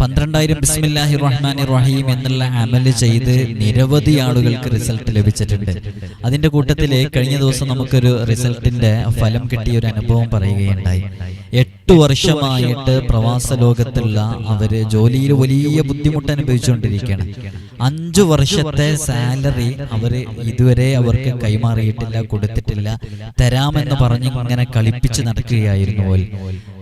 പന്ത്രണ്ടായിരം ബിസ്മില്ലാഹി റഹീം എന്നുള്ള അമൽ ചെയ്ത് നിരവധി ആളുകൾക്ക് റിസൾട്ട് ലഭിച്ചിട്ടുണ്ട്. അതിന്റെ കൂട്ടത്തിൽ കഴിഞ്ഞ ദിവസം നമുക്കൊരു റിസൾട്ടിന്റെ ഫലം കിട്ടിയ ഒരു അനുഭവം പറയുകയുണ്ടായി. എട്ട് വർഷമായിട്ട് പ്രവാസ ലോകത്തുള്ള അവർ ജോലിയിൽ വലിയ ബുദ്ധിമുട്ട് അനുഭവിച്ചുകൊണ്ടിരിക്കുകയാണ്. അഞ്ചു വർഷത്തെ സാലറി അവർ ഇതുവരെ അവർക്ക് കൈമാറിയിട്ടില്ല കൊടുത്തിട്ടില്ല. തരാമെന്ന് പറഞ്ഞ് ഇങ്ങനെ കളിപ്പിച്ച് നടക്കുകയായിരുന്നു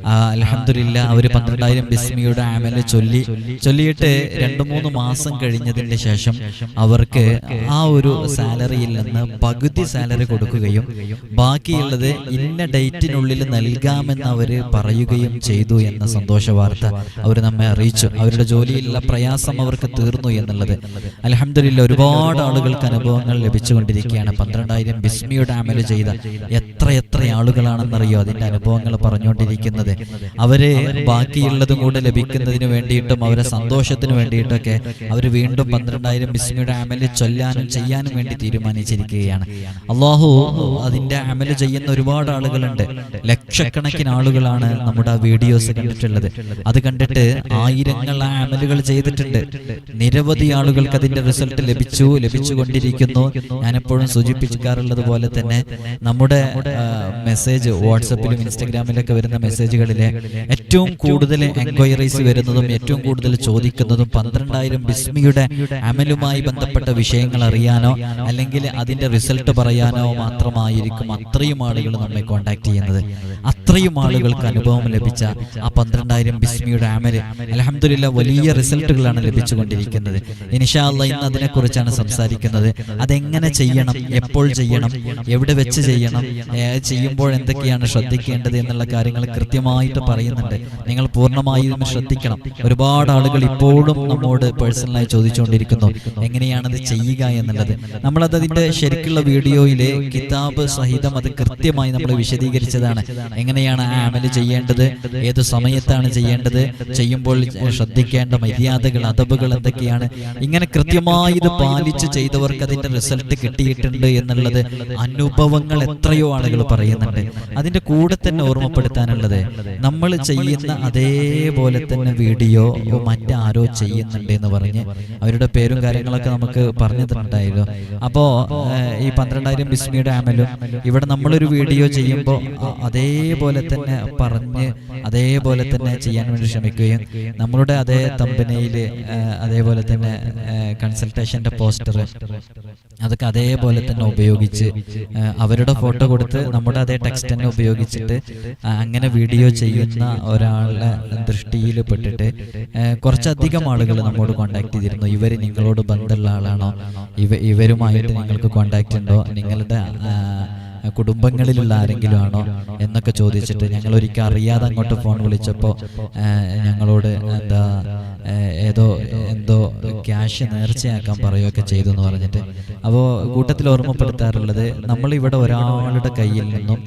അലഹമില്ല അവർ പന്ത്രണ്ടായിരം ബിസ്മിയുടെ ആമല ചൊല്ലി ചൊല്ലിയിട്ട് രണ്ടു മൂന്ന് മാസം കഴിഞ്ഞതിന്റെ ശേഷം അവർക്ക് ആ ഒരു സാലറിയിൽ നിന്ന് പകുതി സാലറി കൊടുക്കുകയും ബാക്കിയുള്ളത് ഇന്ന ഡേറ്റിനുള്ളിൽ നൽകാമെന്ന് അവർ പറയുകയും ചെയ്തു എന്ന സന്തോഷ വാർത്ത അവർ നമ്മെ അറിയിച്ചു. അവരുടെ ജോലിയിലുള്ള പ്രയാസം അവർക്ക് തീർന്നു എന്നുള്ളത്. അലഹമില്ല ഒരുപാട് ആളുകൾക്ക് അനുഭവങ്ങൾ ലഭിച്ചുകൊണ്ടിരിക്കുകയാണ്. പന്ത്രണ്ടായിരം ബിസ്മിയുടെ അമൽ ചെയ്ത എത്ര എത്ര ആളുകളാണെന്നറിയോ അതിന്റെ അനുഭവങ്ങൾ പറഞ്ഞുകൊണ്ടിരിക്കുന്നത്. അവർ ബാക്കിയുള്ളതും കൂടെ ലഭിക്കുന്നതിന് വേണ്ടിയിട്ടും അവരെ സന്തോഷത്തിന് വേണ്ടിയിട്ടൊക്കെ അവർ വീണ്ടും പന്ത്രണ്ടായിരം ബിസ്മിയുടെ അമൽ ചൊല്ലാനും ചെയ്യാനും വേണ്ടി തീരുമാനിച്ചിരിക്കുകയാണ്. അള്ളാഹു അതിന്റെ അമൽ ചെയ്യുന്ന ഒരുപാട് ആളുകളുണ്ട്. ലക്ഷക്കണക്കിന് ആളുകളാണ് നമ്മുടെ വീഡിയോസ് കണ്ടിട്ടുള്ളത്. അത് കണ്ടിട്ട് ആയിരങ്ങൾ ആ അമലുകൾ ചെയ്തിട്ടുണ്ട്. നിരവധി ആളുകൾക്ക് അതിന്റെ റിസൾട്ട് ലഭിച്ചു ലഭിച്ചുകൊണ്ടിരിക്കുന്നു. ഞാനെപ്പോഴും സൂചിപ്പിക്കാറുള്ളത് പോലെ തന്നെ നമ്മുടെ മെസ്സേജ് വാട്സപ്പിലും ഇൻസ്റ്റഗ്രാമിലൊക്കെ വരുന്ന മെസ്സേജുകളിലെ ഏറ്റവും കൂടുതൽ എൻക്വയറീസ് വരുന്നതും ഏറ്റവും കൂടുതൽ ചോദിക്കുന്നതും പന്ത്രണ്ടായിരം ബിസ്മിയുടെ അമലുമായി ബന്ധപ്പെട്ട വിഷയങ്ങൾ അറിയാനോ അല്ലെങ്കിൽ അതിന്റെ റിസൾട്ട് പറയാനോ മാത്രമായിരിക്കും അത്രയും ആളുകൾ നമ്മെ കോണ്ടാക്ട് ചെയ്യുന്നത്. അത്രയും ആളുകൾക്ക് അനുഭവം ലഭിച്ച ആ പന്ത്രണ്ടായിരം ബിസ്മിയുടെ അമൽ അലഹമില്ല വലിയ റിസൾട്ടുകളാണ് ലഭിച്ചുകൊണ്ടിരിക്കുന്നത്. ഇനിഷാല്ല ഇന്ന് അതിനെക്കുറിച്ചാണ് സംസാരിക്കുന്നത്. അതെങ്ങനെ ചെയ്യണം? എപ്പോൾ ചെയ്യണം? എവിടെ വെച്ച് ചെയ്യണം? ചെയ്യുമ്പോൾ എന്തൊക്കെയാണ് ശ്രദ്ധിക്കേണ്ടത് എന്നുള്ള കാര്യങ്ങൾ കൃത്യമായിട്ട് പറയുന്നുണ്ട്. നിങ്ങൾ പൂർണമായും ശ്രദ്ധിക്കണം. ഒരുപാട് ആളുകൾ ഇപ്പോഴും നമ്മോട് പേഴ്സണലായി ചോദിച്ചുകൊണ്ടിരിക്കുന്നു. എങ്ങനെയാണത് ചെയ്യുക എന്നുള്ളത്? നമ്മളത് അതിന്റെ ശരിക്കുള്ള വീഡിയോയിലെ കിതാബ് സഹിതം അത് കൃത്യമായി നമ്മൾ വിശദീകരിച്ചതാണ്. എങ്ങനെയാണ് ആ അമൽ ചെയ്യേണ്ടത്? ഏത് സമയത്താണ് ചെയ്യേണ്ടത്? ചെയ്യുമ്പോൾ ശ്രദ്ധിക്കേണ്ട മര്യാദകൾ അതബുകൾ എന്തൊക്കെയാണ്? ഇങ്ങനെ കൃത്യമായി ഇത് പാലിച്ച് ചെയ്തവർക്ക് അതിന്റെ റിസൾട്ട് കിട്ടിയിട്ടുണ്ട് എന്നുള്ളത് അനുഭവങ്ങൾ എത്രയോ ആളുകൾ പറയുന്നുണ്ട്. അതിന്റെ കൂടെ തന്നെ ഓർമ്മപ്പെടുത്താനുള്ളത് നമ്മൾ ചെയ്യുന്ന അതേപോലെ തന്നെ വീഡിയോ മറ്റാരോ ചെയ്യുന്നുണ്ട് എന്ന് പറഞ്ഞ് അവരുടെ പേരും കാര്യങ്ങളൊക്കെ നമുക്ക് പറഞ്ഞു തന്നിട്ടുണ്ടായിരുന്നു. അപ്പോ ഈ പന്ത്രണ്ടായിരം ബിസ്മിയുടെ ആമലും ഇവിടെ നമ്മളൊരു വീഡിയോ ചെയ്യുമ്പോൾ അതേപോലെ തന്നെ പറഞ്ഞ് അതേപോലെ തന്നെ ചെയ്യാൻ വേണ്ടി ശ്രമിക്കുകയും നമ്മളുടെ അതേ തമ്പനയിൽ അതേപോലെ തന്നെ കൺസൾട്ടേഷന്റെ പോസ്റ്റർ അതൊക്കെ അതേപോലെ തന്നെ ഉപയോഗിച്ച് അവരുടെ ഫോട്ടോ കൊടുത്ത് നമ്മുടെ അതേ ടെക്സ്റ്റ് തന്നെ ഉപയോഗിച്ചിട്ട് അങ്ങനെ വീഡിയോ ചെയ്യുന്ന ഒരാളുടെ ദൃഷ്ടിയിൽ പെട്ടിട്ട് കുറച്ചധികം ആളുകൾ നമ്മോട് കോണ്ടാക്ട് ചെയ്തിരുന്നു. ഇവർ നിങ്ങളോട് ബന്ധമുള്ള ആളാണോ ഇവ ഇവരുമായിട്ട് നിങ്ങൾക്ക് കോണ്ടാക്ട് ഉണ്ടോ? നിങ്ങളുടെ കുടുംബങ്ങളിലുള്ള ആരെങ്കിലും ആണോ എന്നൊക്കെ ചോദിച്ചിട്ട് ഞങ്ങൾ ഒരിക്കൽ അറിയാതെ അങ്ങോട്ട് ഫോൺ വിളിച്ചപ്പോൾ ഞങ്ങളോട് എന്താ ഏതോ എന്തോ ക്യാഷ് നേർച്ചയാക്കാൻ പറയുകയൊക്കെ ചെയ്തു എന്ന് പറഞ്ഞിട്ട്. അപ്പോൾ കൂട്ടത്തിൽ ഓർമ്മപ്പെടുത്താറുള്ളത് നമ്മളിവിടെ ഒരാളുടെ കയ്യിൽ നിന്നും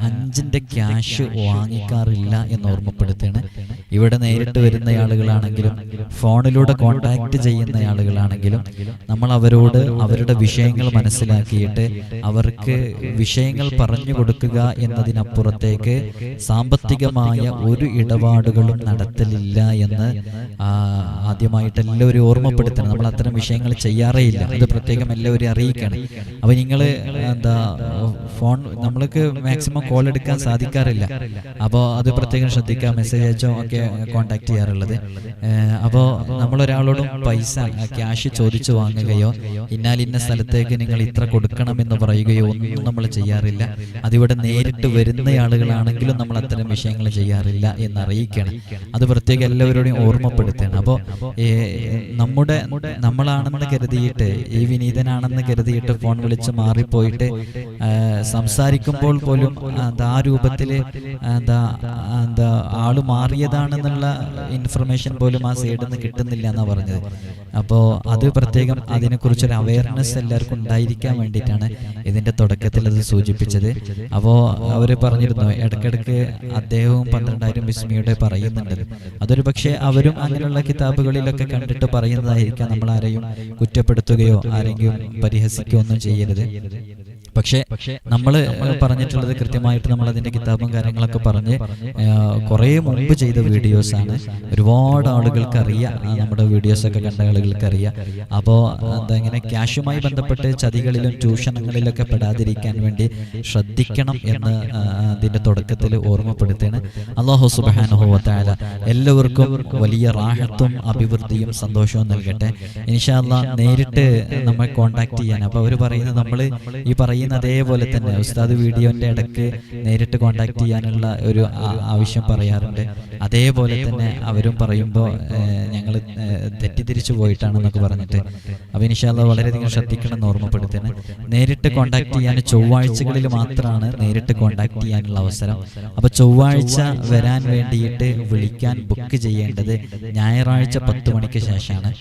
അഞ്ചിന്റെ ക്യാഷ് വാങ്ങിക്കാറില്ല എന്ന് ഓർമ്മപ്പെടുത്തുകയാണ്. ഇവിടെ നേരിട്ട് വരുന്ന ആളുകളാണെങ്കിലും ഫോണിലൂടെ കോണ്ടാക്ട് ചെയ്യുന്ന ആളുകളാണെങ്കിലും നമ്മൾ അവരോട് അവരുടെ വിഷയങ്ങൾ മനസ്സിലാക്കിയിട്ട് അവർക്ക് വിഷയങ്ങൾ പറഞ്ഞു കൊടുക്കുക എന്നതിനപ്പുറത്തേക്ക് സാമ്പത്തികമായ ഒരു ഇടപാടുകളും നടത്തലില്ല എന്ന് ആദ്യമായിട്ട് എല്ലാവരും ഓർമ്മപ്പെടുത്തണം. നമ്മൾ അത്തരം വിഷയങ്ങൾ ചെയ്യാറേ ഇല്ല അത് പ്രത്യേകം എല്ലാവരും അറിയിക്കണം. അപ്പൊ നിങ്ങൾ എന്താ ഫോൺ നമ്മൾക്ക് മാക്സിമം കോൾ എടുക്കാൻ സാധിക്കാറില്ല. അപ്പോൾ അത് പ്രത്യേകം ശ്രദ്ധിക്കാം മെസ്സേജ് അയച്ചോ ഒക്കെ കോണ്ടാക്ട് ചെയ്യാറുള്ളത്. അപ്പോൾ നമ്മളൊരാളോടും പൈസ ക്യാഷ് ചോദിച്ചു വാങ്ങുകയോ ഇന്നാലിന്ന സ്ഥലത്തേക്ക് നിങ്ങൾ ഇത്ര കൊടുക്കണം എന്ന് പറയുകയോ ഒന്നും നമ്മൾ ചെയ്യാറില്ല. അതിവിടെ നേരിട്ട് വരുന്ന ആളുകളാണെങ്കിലും നമ്മൾ അത്തരം വിഷയങ്ങൾ ചെയ്യാറില്ല എന്ന് അറിയിക്കണം അത് പ്രത്യേകം എല്ലാവരോടും ഓർമ്മപ്പെടുത്തണം അപ്പോൾ നമ്മുടെ നമ്മളാണെന്ന് കരുതിയിട്ട് ഈ വിനീതനാണെന്ന് കരുതിയിട്ട് ഫോൺ വിളിച്ച് മാറിപ്പോയിട്ട് സംസാരിക്കുമ്പോൾ പോലും എന്താ ആ രൂപത്തിൽ എന്താ എന്താ ആൾ മാറിയതാണെന്നുള്ള ഇൻഫർമേഷൻ പോലും ആ സൈഡിൽ നിന്ന് കിട്ടുന്നില്ല എന്നാണ് പറഞ്ഞത്. അപ്പോൾ അത് പ്രത്യേകം അതിനെക്കുറിച്ചൊരു അവയർനെസ് എല്ലാവർക്കും ഉണ്ടായിരിക്കാൻ വേണ്ടിയിട്ടാണ് ഇതിന്റെ തുടക്കത്തിൽ അത് സൂചിപ്പിച്ചത്. അപ്പോൾ അവർ പറഞ്ഞിരുന്നു ഇടയ്ക്കിടയ്ക്ക് അദ്ദേഹവും പന്ത്രണ്ടായിരം വിസ്മിയുടെ പറയുന്നുണ്ട്. അതൊരു പക്ഷേ അവരും അങ്ങനെയുള്ള കിതാബുകളിലൊക്കെ കണ്ടിട്ട് പറയുന്നതായിരിക്കാം നമ്മൾ ആരെയും കുറ്റപ്പെടുത്തുകയോ ആരെങ്കിലും പരിഹസിക്കുകയോ ഒന്നും ചെയ്യരുത്. പക്ഷേ നമ്മൾ പറഞ്ഞിട്ടുള്ളത് കൃത്യമായിട്ട് നമ്മൾ അതിന്റെ കിതാബും കാര്യങ്ങളൊക്കെ പറഞ്ഞ് കുറേ മുമ്പ് ചെയ്ത വീഡിയോസ് ആണ് ഒരുപാട് ആളുകൾക്ക് അറിയാം. നമ്മുടെ വീഡിയോസൊക്കെ കണ്ട ആളുകൾക്ക് അറിയാം അപ്പോൾ എന്താ ഇങ്ങനെ ക്യാഷുമായി ബന്ധപ്പെട്ട് ചതികളിലും ട്യൂഷനുകളിലൊക്കെ പെടാതിരിക്കാൻ വേണ്ടി ശ്രദ്ധിക്കണം എന്ന് അതിന്റെ തുടക്കത്തിൽ ഓർമ്മപ്പെടുത്തുകയാണ്. അള്ളാഹു സുബാനുഭവത്തായ എല്ലാവർക്കും വലിയ റാഹത്തും അഭിവൃദ്ധിയും സന്തോഷവും നൽകട്ടെ. ഇൻഷാല്ല നേരിട്ട് നമ്മെ കോണ്ടാക്ട് ചെയ്യാൻ അപ്പോൾ അവർ പറയുന്നത് നമ്മൾ ഈ പറയുന്ന അതേപോലെ തന്നെ. ഉസ്താദ് വീഡിയോന്റെ ഇടയ്ക്ക് നേരിട്ട് കോണ്ടാക്ട് ചെയ്യാനുള്ള ഒരു ആവശ്യം പറയാറുണ്ട്. അതേപോലെ തന്നെ അവരും പറയുമ്പോൾ ഞങ്ങൾ തെറ്റിദ്ധരിച്ചു പോയിട്ടാണെന്നൊക്കെ പറഞ്ഞിട്ട്. അപ്പോൾ ഇൻഷാല്ല വളരെയധികം ശ്രദ്ധിക്കണം എന്ന് ഓർമ്മപ്പെടുത്തുന്നത് നേരിട്ട് കോണ്ടാക്ട് ചെയ്യാൻ ചൊവ്വാഴ്ചകളിൽ മാത്രമാണ് നേരിട്ട് കോണ്ടാക്ട് ചെയ്യാനുള്ള അവസരം. അപ്പോൾ ചൊവ്വാഴ്ച വരാൻ വേണ്ടിയിട്ട് വിളിക്കാൻ ബുക്ക് ചെയ്യേണ്ടത് ഞായറാഴ്ച പത്ത് മണിക്ക് ശേഷമാണ്.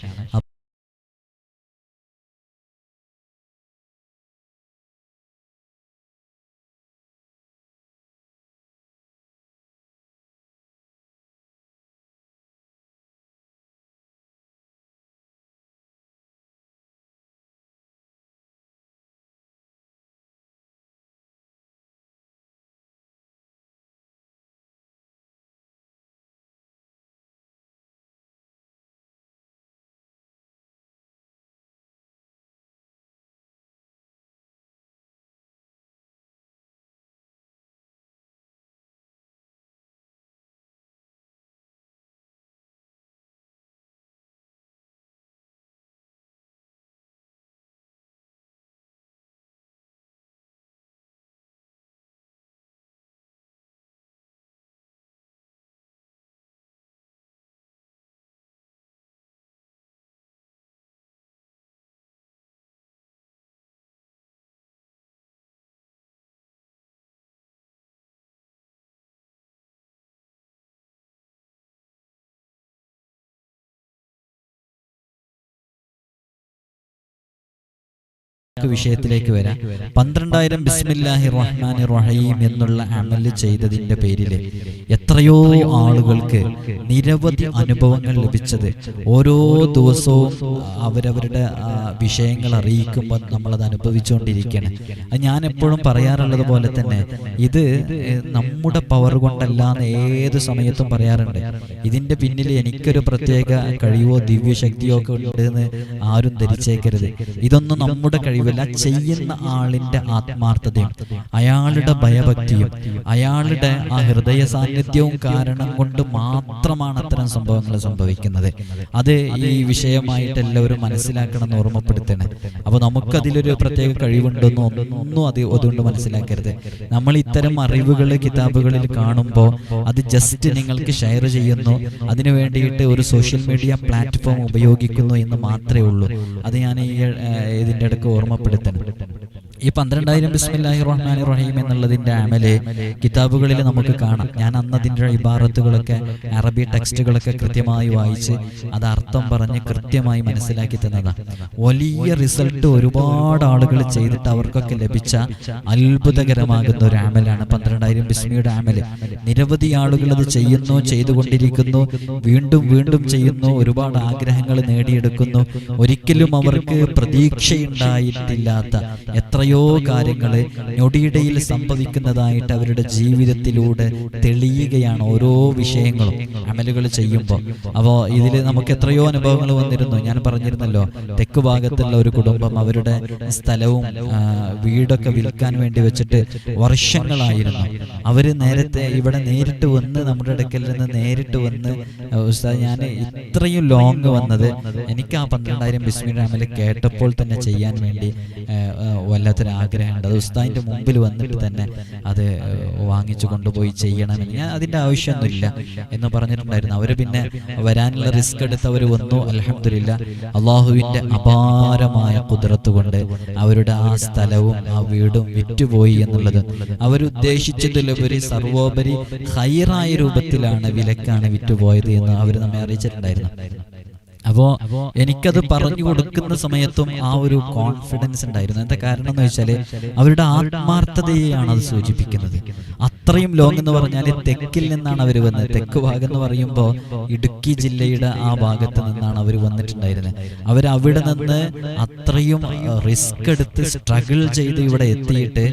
നമുക്ക് വിഷയത്തിലേക്ക് വരാം. പന്ത്രണ്ടായിരം ബിസ്മില്ലാഹി റഹ്മാനി റഹീം എന്നുള്ള അമൽ ചെയ്തതിന്റെ പേരിൽ എത്രയോ ആളുകൾക്ക് നിരവധി അനുഭവങ്ങൾ ലഭിച്ചത്. ഓരോ ദിവസവും അവരവരുടെ വിഷയങ്ങൾ അറിയിക്കുമ്പോൾ നമ്മളത് അനുഭവിച്ചുകൊണ്ടിരിക്കുകയാണ്. അത് ഞാൻ എപ്പോഴും പറയാറുള്ളത് പോലെ തന്നെ ഇത് നമ്മുടെ പവർ കൊണ്ടല്ലാന്ന് ഏത് സമയത്തും പറയാറുണ്ട്. ഇതിന്റെ പിന്നിൽ എനിക്കൊരു പ്രത്യേക കഴിവോ ദിവ്യശക്തിയോ ഒക്കെ ഉണ്ട് എന്ന് ആരും ധരിച്ചേക്കരുത്. ഇതൊന്നും നമ്മുടെ കഴിവല്ല ചെയ്യുന്ന ആളിന്റെ ആത്മാർത്ഥതയും അയാളുടെ ഭയഭക്തിയും അയാളുടെ ആ ഹൃദയ സാന്നിധ്യവും കാരണം കൊണ്ട് മാത്രമാണ് അത്തരം സംഭവങ്ങൾ സംഭവിക്കുന്നത്. അത് ഈ വിഷയമായിട്ട് എല്ലാവരും മനസ്സിലാക്കണം എന്ന് ഓർമ്മപ്പെടുത്തണേ. അപ്പൊ നമുക്കതിലൊരു പ്രത്യേക കഴിവുണ്ടെന്നോ ഒന്നും അത് അതുകൊണ്ട് മനസ്സിലാക്കരുത്. നമ്മൾ ഇത്തരം അറിവുകൾ കിതാബുകളിൽ കാണുമ്പോൾ അത് ജസ്റ്റ് നിങ്ങൾക്ക് ഷെയർ ചെയ്യുന്നു. അതിനു വേണ്ടിയിട്ട് ഒരു സോഷ്യൽ മീഡിയ പ്ലാറ്റ്ഫോം ഉപയോഗിക്കുന്നു എന്ന് മാത്രമേ ഉള്ളൂ. അത് ഞാൻ ഈ ഇതിന്റെ ഇടയ്ക്ക് ഇടയ്ക്ക് ഓർമ്മപ്പെടുത്തണം ഈ പന്ത്രണ്ടായിരം ബിസ്മില്ലാഹി റഹ്മാൻ റഹീം എന്നുള്ളതിന്റെ അമൽ കിതാബുകളിൽ നമുക്ക് കാണാം. ഞാൻ അന്ന് അതിന്റെ ഇബാറത്തുകളൊക്കെ അറബി ടെക്സ്റ്റുകളൊക്കെ കൃത്യമായി വായിച്ച് അത് അർത്ഥം പറഞ്ഞ് കൃത്യമായി മനസ്സിലാക്കി തന്നതാണ് വലിയ റിസൾട്ട് ഒരുപാട് ആളുകൾ ചെയ്തിട്ട് അവർക്കൊക്കെ ലഭിച്ച അത്ഭുതകരമാകുന്ന ഒരു ആമലാണ് പന്ത്രണ്ടായിരം ബിസ്മിയുടെ ആമൽ. നിരവധി ആളുകൾ അത് ചെയ്യുന്നു ചെയ്തുകൊണ്ടിരിക്കുന്നു വീണ്ടും വീണ്ടും ചെയ്യുന്നു ഒരുപാട് ആഗ്രഹങ്ങൾ നേടിയെടുക്കുന്നു. ഒരിക്കലും അവർക്ക് പ്രതീക്ഷയുണ്ടായിട്ടില്ലാത്ത എത്രയോ കാര്യങ്ങൾ ഞൊടിയിടയിൽ സംഭവിക്കുന്നതായിട്ട് അവരുടെ ജീവിതത്തിലൂടെ തെളിയുകയാണ് ഓരോ വിഷയങ്ങളും അമലുകൾ ചെയ്യുമ്പോൾ. അപ്പോൾ ഇതിൽ നമുക്ക് എത്രയോ അനുഭവങ്ങൾ വന്നിരുന്നു. ഞാൻ പറഞ്ഞിരുന്നല്ലോ തെക്ക് ഭാഗത്തുള്ള ഒരു കുടുംബം അവരുടെ സ്ഥലവും വീടൊക്കെ വിൽക്കാൻ വേണ്ടി വെച്ചിട്ട് വർഷങ്ങളായിരുന്നു. അവർ നേരത്തെ ഇവിടെ നേരിട്ട് വന്ന് നമ്മുടെ അടുക്കൽ നിന്ന് നേരിട്ട് വന്ന് ഞാൻ ഇത്രയും ലോങ് വന്നത് എനിക്ക് ആ പന്ത്രണ്ടായിരം ബിസ്മിൻ അമൽ കേട്ടപ്പോൾ തന്നെ ചെയ്യാൻ വേണ്ടി ആ, വല്ലാത്തൊരു ആഗ്രഹമുണ്ട് അത് ഉസ്താദിന്റെ മുമ്പിൽ വന്നിട്ട് തന്നെ അത് വാങ്ങിച്ചു കൊണ്ടുപോയി ചെയ്യണമെന്ന്. ഞാൻ അതിന്റെ ആവശ്യമൊന്നുമില്ല എന്ന് പറഞ്ഞിട്ടുണ്ടായിരുന്നു. അവർ പിന്നെ വരാനുള്ള റിസ്ക് എടുത്ത് അവർ വന്നു. അലഹമില്ല അള്ളാഹുവിന്റെ അപാരമായ കുതിരത്ത് കൊണ്ട് അവരുടെ ആ സ്ഥലവും ആ വീടും വിറ്റുപോയി എന്നുള്ളത്. അവരുദ്ദേശിച്ചതിലുപരി സർവോപരി ഹൈറായ രൂപത്തിലാണ് വിലക്കാണ് വിറ്റുപോയത് എന്ന് അവർ നമ്മെ അറിയിച്ചിട്ടുണ്ടായിരുന്നു. അപ്പോ എനിക്കത് പറഞ്ഞു കൊടുക്കുന്ന സമയത്തും ആ ഒരു കോൺഫിഡൻസ് ഉണ്ടായിരുന്നു. എന്താ കാരണം എന്ന് വെച്ചാൽ അവരുടെ ആത്മാർത്ഥതയെയാണ് അത് സൂചിപ്പിക്കുന്നത്. അത്രയും ലോങ് എന്ന് പറഞ്ഞാൽ തെക്കിൽ നിന്നാണ് അവർ വന്നത്. തെക്ക് ഭാഗം എന്ന് പറയുമ്പോൾ ഇടുക്കി ജില്ലയുടെ ആ ഭാഗത്ത് നിന്നാണ് അവർ വന്നിട്ടുണ്ടായിരുന്നത്. അവർ അവിടെ നിന്ന് അത്രയും റിസ്ക് എടുത്ത് സ്ട്രഗിൾ ചെയ്ത് ഇവിടെ എത്തിയിട്ട്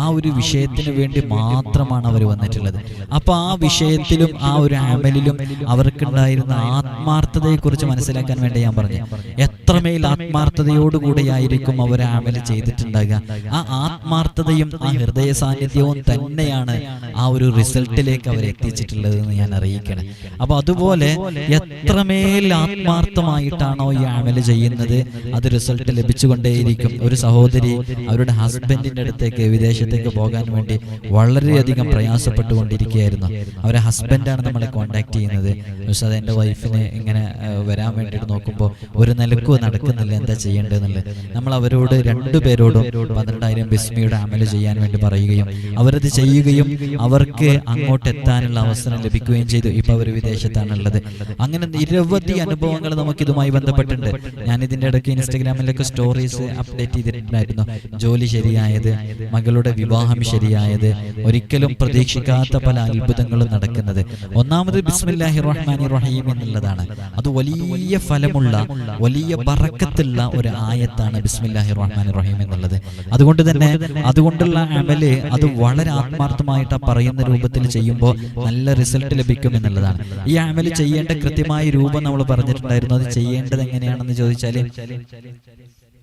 ആ ഒരു വിഷയത്തിന് വേണ്ടി മാത്രമാണ് അവർ വന്നിട്ടുള്ളത്. അപ്പൊ ആ വിഷയത്തിലും ആ ഒരു ആമലിലും അവർക്കുണ്ടായിരുന്ന ആത്മാർത്ഥതയെക്കുറിച്ച് മനസ്സിലാക്കാൻ വേണ്ടി ഞാൻ പറഞ്ഞു. എത്രമേൽ ആത്മാർത്ഥതയോടുകൂടിയായിരിക്കും അവർ ആമൽ ചെയ്തിട്ടുണ്ടാകുക. ആ ആത്മാർത്ഥതയും ആ ഹൃദയ സാന്നിധ്യവും തന്നെയാണ് ആ ഒരു റിസൾട്ടിലേക്ക് അവർ എത്തിച്ചിട്ടുള്ളത് എന്ന് ഞാൻ അറിയിക്കണം. അപ്പൊ അതുപോലെ എത്രമേൽ ആത്മാർത്ഥമായിട്ടാണോ ഈ ആമൽ ചെയ്യുന്നത്? അത് റിസൾട്ട് ലഭിച്ചുകൊണ്ടേയിരിക്കും. ഒരു സഹോദരി അവരുടെ ഹസ്ബൻഡിന്റെ അടുത്തേക്ക് വിദേശത്തേക്ക് പോകാൻ വേണ്ടി വളരെയധികം പ്രയാസപ്പെട്ടുകൊണ്ടിരിക്കുകയായിരുന്നു. അവരെ ഹസ്ബൻഡാണ് നമ്മളെ കോണ്ടാക്ട് ചെയ്യുന്നത്. പക്ഷെ അത് എന്റെ വൈഫിന് ഇങ്ങനെ വരാൻ വേണ്ടിയിട്ട് നോക്കുമ്പോൾ ഒരു നിലക്കും നടക്കുന്നില്ല. എന്താ ചെയ്യേണ്ടതെന്നുള്ളത്? നമ്മൾ അവരോട് രണ്ടു പേരോടും പന്ത്രണ്ടായിരം ബിസ്മിയുടെ അമൽ ചെയ്യാൻ വേണ്ടി പറയുകയും അവരത് ചെയ്യുകയും അവർക്ക് അങ്ങോട്ട് എത്താനുള്ള അവസരം ലഭിക്കുകയും ചെയ്തു. ഇപ്പൊ അവർ വിദേശത്താണുള്ളത് അങ്ങനെ നിരവധി അനുഭവങ്ങൾ നമുക്ക് ഇതുമായി ബന്ധപ്പെട്ടുണ്ട് ഞാൻ ഇതിന്റെ ഇടയ്ക്ക് ഇൻസ്റ്റഗ്രാമിലൊക്കെ സ്റ്റോറീസ് അപ്ഡേറ്റ് ചെയ്തിട്ടുണ്ടായിരുന്നു. ജോലി ശരിയായത് മകളുടെ വിവാഹം ശരിയായത് ഒരിക്കലും പ്രതീക്ഷിക്കാത്ത പല അത്ഭുതങ്ങളും നടക്കുന്നത്. ഒന്നാമത് ബിസ്മില്ലാഹി റഹ്മാനി റഹീം എന്നുള്ളതാണ്. അത് വലിയ ഫലമുള്ള വലിയ പറക്കത്തുള്ള ഒരു ആയത്താണ് ബിസ്മില്ലാഹി റഹ്മാൻ റഹീം എന്നുള്ളത് അതുകൊണ്ട് തന്നെ അതുകൊണ്ടുള്ള അമൽ അത് വളരെ ആത്മാർത്ഥമായിട്ട് പറയുന്ന രൂപത്തിൽ ചെയ്യുമ്പോൾ നല്ല റിസൾട്ട് ലഭിക്കും എന്നുള്ളതാണ്. ഈ അമൽ ചെയ്യേണ്ട കൃത്യമായ രൂപം നമ്മൾ പറഞ്ഞിട്ടുണ്ടായിരുന്നു. അത് ചെയ്യേണ്ടത് എങ്ങനെയാണെന്ന് ചോദിച്ചാൽ